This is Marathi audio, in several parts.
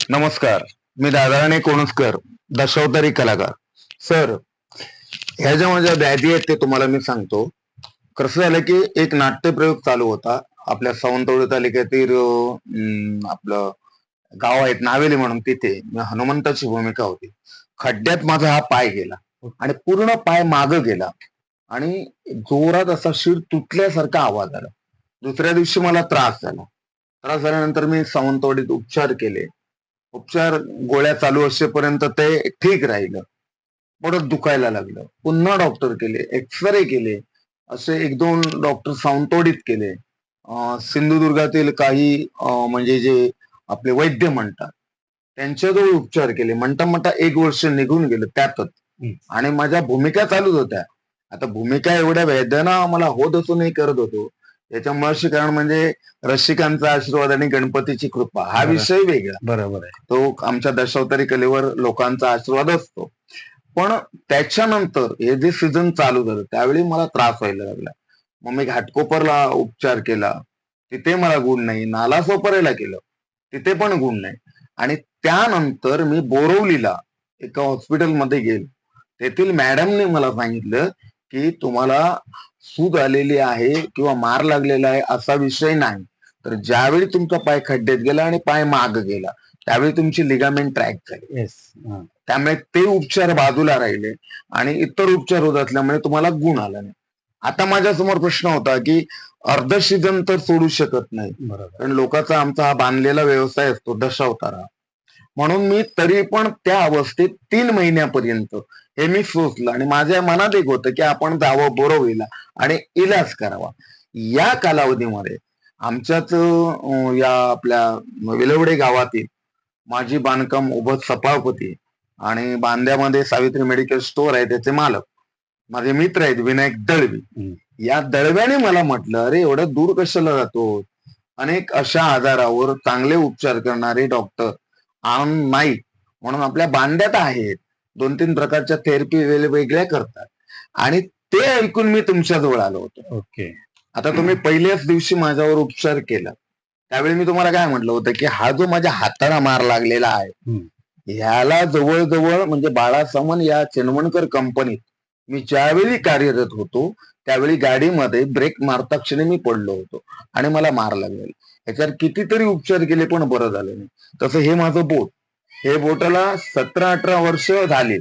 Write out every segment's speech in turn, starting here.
नमस्कार. मी दादाराणे कोणसकर दशावतारी कलाकार. सर ह्या ज्या माझ्या व्याधी आहेत ते तुम्हाला मी सांगतो. कसं झालं की एक नाट्य प्रयोग चालू होता. आपल्या सावंतवाडी तालुक्यातील आपलं गाव आहेत नावेली म्हणून तिथे. हनुमंताची भूमिका होती. खड्ड्यात माझा हा पाय गेला आणि पूर्ण पाय माग गेला. आणि जोरात असा शिर तुटल्यासारखा आवाज आला. दुसऱ्या दिवशी मला त्रास झाला. त्रास झाल्यानंतर मी सावंतवाडीत उपचार केले. उपचार गोळ्या चालू असेपर्यंत ते ठीक राहिलं. परत दुखायला लागलं. पुन्हा डॉक्टर केले एक्सरे केले असे एक दोन डॉक्टर सावंतवाडीत केले. सिंधुदुर्गातील काही म्हणजे जे आपले वैद्य म्हणतात त्यांच्याजवळ उपचार केले. म्हणता म्हणता एक वर्ष निघून गेलं त्यातच. आणि माझ्या भूमिका चालूच होत्या. आता भूमिका एवढ्या वेदना मला होत असूनही करत होतो. याच्यामुळे कारण म्हणजे रसिकांचा आशीर्वाद आणि गणपतीची कृपा हा. विषय वेगळा. बरोबर आहे. तो आमच्या दशावतारी कलेवर लोकांचा आशीर्वाद असतो. पण त्याच्यानंतर हे जे सीझन चालू झालं त्यावेळी मला त्रास व्हायला लागला. मग मी घाटकोपरला उपचार केला. तिथे मला गुण नाही. नाला सोपरेला केलं. तिथे पण गुण नाही. आणि त्यानंतर मी बोरवलीला एका हॉस्पिटलमध्ये गेलो. तेथील मॅडमने मला सांगितलं की तुम्हाला सूज आलेली आहे किंवा मार लागलेला आहे असा विषय नाही. तर ज्यावेळी तुमचा पाय खड्ड्यात गेला आणि पाय माग गेला त्यावेळी तुमची लिगामेंट ट्रॅक झाली. येस त्यामुळे ते उपचार बाजूला राहिले आणि इतर उपचार होत असल्यामुळे तुम्हाला गुण आला नाही. आता माझ्यासमोर प्रश्न होता की अर्ध सीझन तर सोडू शकत नाही. कारण लोकांचा आमचा हा बांधलेला व्यवसाय असतो दशावतारा म्हणून मी तरी पण त्या अवस्थेत तीन महिन्यापर्यंत हे मी सोचलं आणि माझ्या मनात एक होतं की आपण जावं बोरवलीला आणि इलाज करावा. या कालावधीमध्ये आमच्याच या आपल्या विलवडे गावातील माझी बांधकाम उभत सभापती आणि बांद्यामध्ये सावित्री मेडिकल स्टोअर आहे त्याचे मालक माझे मित्र आहेत विनायक दळवी. या दळव्याने मला म्हटलं अरे एवढं दूर कशाला जातो अनेक अशा आजारावर चांगले उपचार करणारे डॉक्टर आन नाईक म्हणून आपल्या बांड्यात आहेत. दोन तीन प्रकारच्या थेरपी वेगवेगळ्या करतात. आणि ते ऐकून मी तुमच्याजवळ आलो होतो. ओके. आता तुम्ही पहिल्याच दिवशी माझ्यावर उपचार केला. त्यावेळी मी तुम्हाला काय म्हटलं होतं की हा जो माझ्या हाताला मार लागलेला आहे. ह्याला जवळजवळ म्हणजे बाळासामन या चिनवणकर कंपनीत मी ज्यावेळी कार्यरत होतो त्यावेळी गाडीमध्ये ब्रेक मारता क्षणी मी पडलो होतो आणि मला मार लागलेला. याच्यावर कितीतरी उपचार केले पण बरं झालं नाही. तसं हे माझं बोट. हे बोटाला सतरा अठरा वर्ष झाली.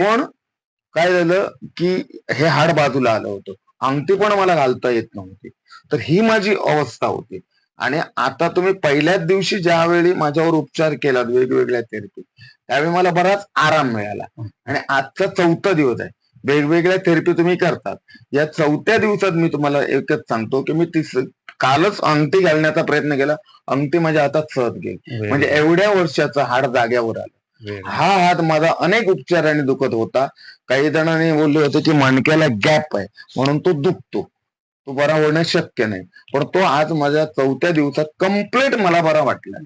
पण काय झालं की हे हाड बाजूला आलं होतं. अंगठी पण मला घालता येत नव्हती. तर ही माझी अवस्था होती. आणि आता तुम्ही पहिल्याच दिवशी ज्यावेळी माझ्यावर उपचार केला वेगवेगळ्या थेरपी त्यावेळी मला बराच आराम मिळाला. आणि आजचा चौथा दिवस आहे. वेगवेगळ्या थेरपी तुम्ही करतात. या चौथ्या दिवसात मी तुम्हाला एकच सांगतो की मी तीस कालच अंगठी घालण्याचा प्रयत्न केला. अंगठी माझ्या हातात सहज गेली. म्हणजे एवढ्या वर्षाचं हाड जाग्यावर आलं. हा हात माझा अनेक उपचाराने दुखत होता. काही जणांनी बोलले होते की मणक्याला गॅप आहे. म्हणून तो दुखतो. तो बरा होणं शक्य नाही. पण तो आज माझ्या चौथ्या दिवसात कंप्लीट मला बरा वाटला.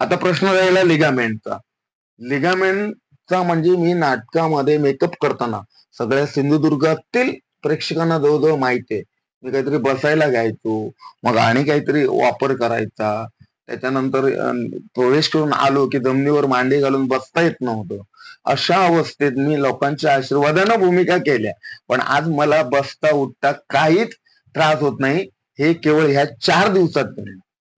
आता प्रश्न राहिला लिगामेंटचा लिगामेंटचा म्हणजे मी नाटकामध्ये मेकअप करताना सगळ्या सिंधुदुर्गातील प्रेक्षकांना जवळजवळ माहिती आहे. मी काहीतरी बसायला घ्यायचो मग आणि काहीतरी वापर करायचा. त्याच्यानंतर प्रवेश करून आलो की जमिनीवर मांडी घालून बसता येत नव्हतं. अशा अवस्थेत मी लोकांच्या आशीर्वादानं भूमिका केल्या. पण आज मला बसता उठता काहीच त्रास होत नाही. हे केवळ ह्या चार दिवसात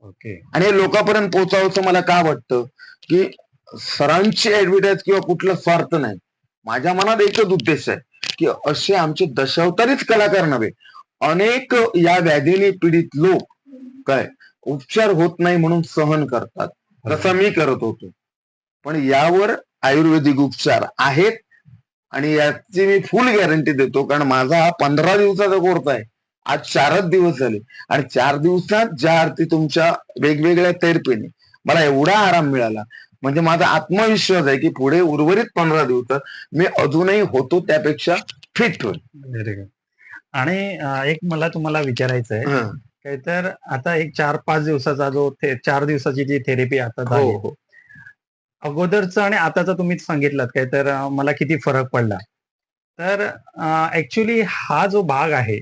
ओके. आणि हे लोकांपर्यंत पोहोचावं मला का वाटतं? की सरांची ऍडव्हर्टाईज किंवा कुठलं स्वार्थ नाही. माझ्या मनात एकच उद्देश आहे की असे आमचे दशावतारीच कलाकार नव्हे अनेक या व्याधीने पीडित लोक काय उपचार होत नाही म्हणून सहन करतात. तसा मी करत होतो. पण यावर आयुर्वेदिक उपचार आहेत आणि याची मी फुल गॅरंटी देतो कारण माझा हा पंधरा दिवसाचा कोर्स आहे. आज चारच दिवस झाले. आणि चार दिवसात ज्या अर्थी तुमच्या वेगवेगळ्या थेरपीने मला एवढा आराम मिळाला. म्हणजे माझा आत्मविश्वास आहे की पुढे उर्वरित पंधरा दिवसात मी अजूनही होतो त्यापेक्षा फिट होईल. आणि एक मला तुम्हाला विचारायचं आहे. काय तर आता एक चार पाच दिवसाचा जो थे- चार दिवसाची जी थेरपी आता हो हो. अगोदरचं आणि आताचं तुम्ही सांगितलं काय तर मला किती फरक पडला. तर ऍक्च्युली हा जो भाग आहे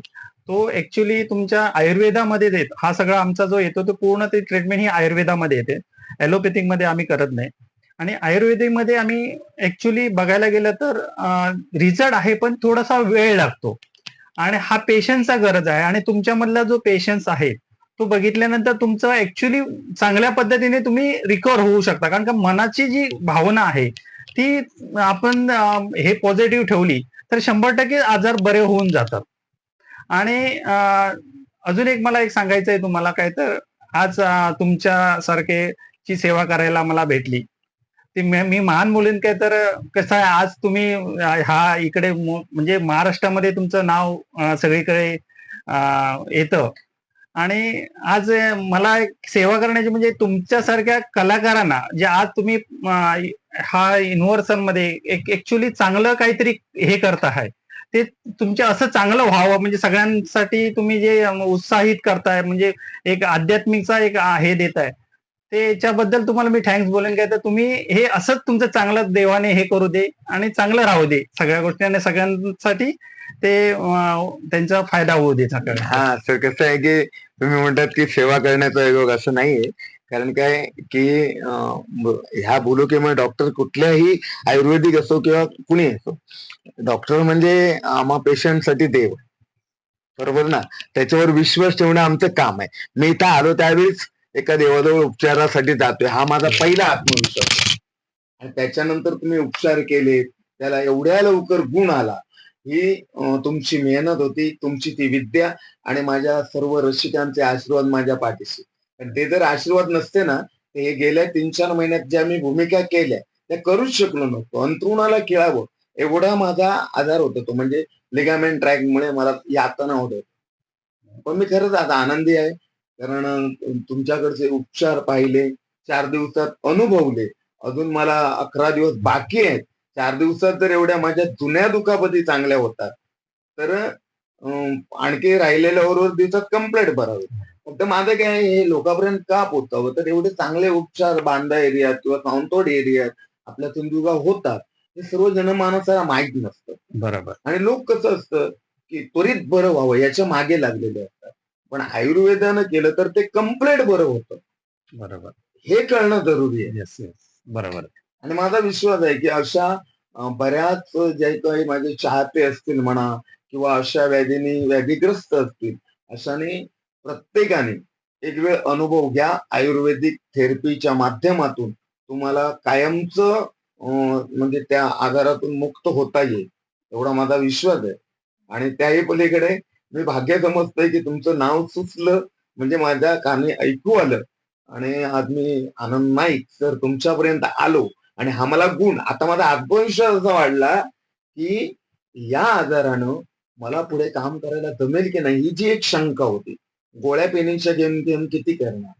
तो ऍक्च्युली तुमच्या आयुर्वेदामध्ये येतो हा सगळा आमचा जो येतो तो पूर्ण ते ट्रीटमेंट ही आयुर्वेदामध्ये येते. ऍलोपॅथिकमध्ये आम्ही करत नाही. आणि आयुर्वेदिकमध्ये आम्ही ऍक्च्युली बघायला गेलं तर रिझल्ट आहे पण थोडासा वेळ लागतो. आणि हा पेशन्सचा गरज आहे. आणि तुमच्यामधला जो पेशन्स आहे तो बघितल्यानंतर तुमचं ऍक्च्युली चांगल्या पद्धतीने तुम्ही रिकवर होऊ शकता. कारण का मनाची जी भावना आहे ती आपण हे पॉझिटिव्ह ठेवली तर शंभर टक्के आजार बरे होऊन जातात. आणि अजून एक मला एक सांगायचं आहे तुम्हाला. काय तर आज तुमच्या तुमच्यासारखे ची सेवा करायला मला भेटली. ती मी महान मुलीं काय तर कसं आहे आज तुम्ही हा इकडे म्हणजे महाराष्ट्रामध्ये तुमचं नाव सगळीकडे येतं. आणि आज मला सेवा करण्याची म्हणजे तुमच्यासारख्या कलाकारांना जे आज तुम्ही हा युनिव्हर्सलमध्ये एक ऍक्च्युली चांगलं काहीतरी हे करत आहे ते तुमच्या असं चांगलं व्हावं म्हणजे सगळ्यांसाठी तुम्ही जे उत्साहित करताय म्हणजे एक आध्यात्मिकचा एक हे देताय. आहे त्याच्याबद्दल तुम्हाला मी थँक्स बोलेन काय तर तुम्ही हे असंच तुमचं चांगलं देवाने हे करू दे आणि चांगलं राहू दे. सगळ्या गोष्टी आणि सगळ्यांसाठी ते त्यांचा फायदा होऊ दे सगळ्या हा सर कसं आहे की तुम्ही म्हणतात की सेवा करण्याचा योग असं नाहीये. कारण काय की ह्या बोलुकीमध्ये डॉक्टर कुठल्याही आयुर्वेदिक असो किंवा कुणी असो डॉक्टर म्हणजे आम्हा पेशंटसाठी देव. बरोबर ना? त्याच्यावर विश्वास ठेवणं आमचं काम आहे. मी इथं आलो त्यावेळेस एका देवाजवळ उपचारासाठी जातोय. हा माझा पहिला आत्मविश्वास आणि त्याच्यानंतर तुम्ही उपचार केले त्याला एवढ्या लवकर गुण आला. ही तुमची मेहनत होती तुमची ती विद्या आणि माझ्या सर्व रसिकांचे आशीर्वाद माझ्या पाठीशी. पण ते जर आशीर्वाद नसते ना ते हे गेल्या तीन चार महिन्यात ज्या मी भूमिका केल्या त्या करूच शकलो नव्हतो. अंतरुणाला खेळावं एवढा माझा आजार होता तो. म्हणजे लिगामेंट ट्रॅक मुळे मला यातना होत पण मी खरंच आता आनंदी आहे. कारण तुमच्याकडचे उपचार पाहिले चार दिवसात अनुभवले. अजून मला अकरा दिवस बाकी आहेत. चार दिवसात जर एवढ्या माझ्या जुन्या दुखापती चांगल्या होतात तर आणखी राहिलेल्या बरोबर दिवसात कंप्लीट बरं होईल. फक्त माझं काय हे लोकांपर्यंत का पोहोचावं? तर एवढे चांगले उपचार बांदा एरियात किंवा सावंतवाड एरियात आपल्या सिंधुदुर्गात होतात. हे सर्व जनमानसाला माहीत नसतं. बरोबर. आणि लोक कसं असतं की त्वरित बरं व्हावं याच्या मागे लागलेले असतात. पण आयुर्वेदानं केलं तर ते कंप्लीट बरं होतं. बरोबर. हे कळणं जरुरी आहे. येस येस बरोबर. आणि माझा विश्वास आहे की अशा बऱ्याच जे काही माझे चाहते असतील म्हणा किंवा अशा व्याधीने व्याधीग्रस्त असतील अशाने प्रत्येकाने एक वेळ अनुभव घ्या. आयुर्वेदिक थेरपीच्या माध्यमातून तुम्हाला कायमचं म्हणजे त्या आजारातून मुक्त होता येईल एवढा माझा विश्वास आहे. आणि त्याही पलीकडे मी भाग्य समजतोय की तुमचं नाव सुचलं म्हणजे माझ्या कानी ऐकू आलं. आणि आज मी आनंद नाईक सर तुमच्यापर्यंत आलो. आणि हा मला गुण आता माझा आत्मविश्वास असा वाढला की या आजारानं मला पुढे काम करायला जमेल की नाही ही जी एक शंका होती. गोळ्या पेनीच्या गेम गेम किती करणार?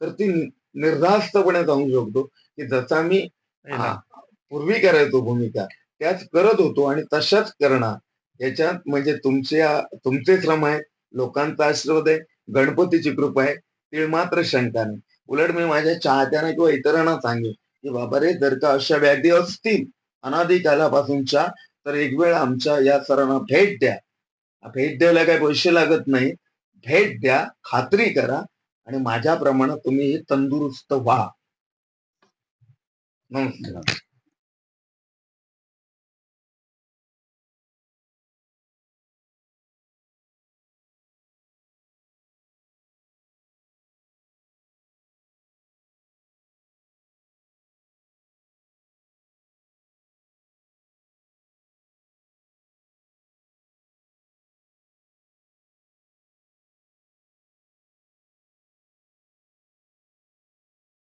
तर ती निर्धास्तपणे सांगू शकतो की जसा मी पूर्वी करायचो भूमिका त्याच करत होतो आणि तशाच करणार. याच्यात म्हणजे तुमच्या तुमचे श्रम आहेत लोकांचा आशीर्वाद आहे गणपतीची कृपा आहे ती मात्र शंका नाही. उलट मी माझ्या चाहत्यांना किंवा इतरांना सांगेन की बाबा रे जर का अशा व्याधी असतील अनादी कालापासूनच्या तर एक वेळ आमच्या या सरांना भेट द्या. भेट द्यायला काही पैसे लागत नाही. भेट द्या खात्री करा आणि माझ्याप्रमाणे तुम्ही तंदुरुस्त व्हा. नमस्कार.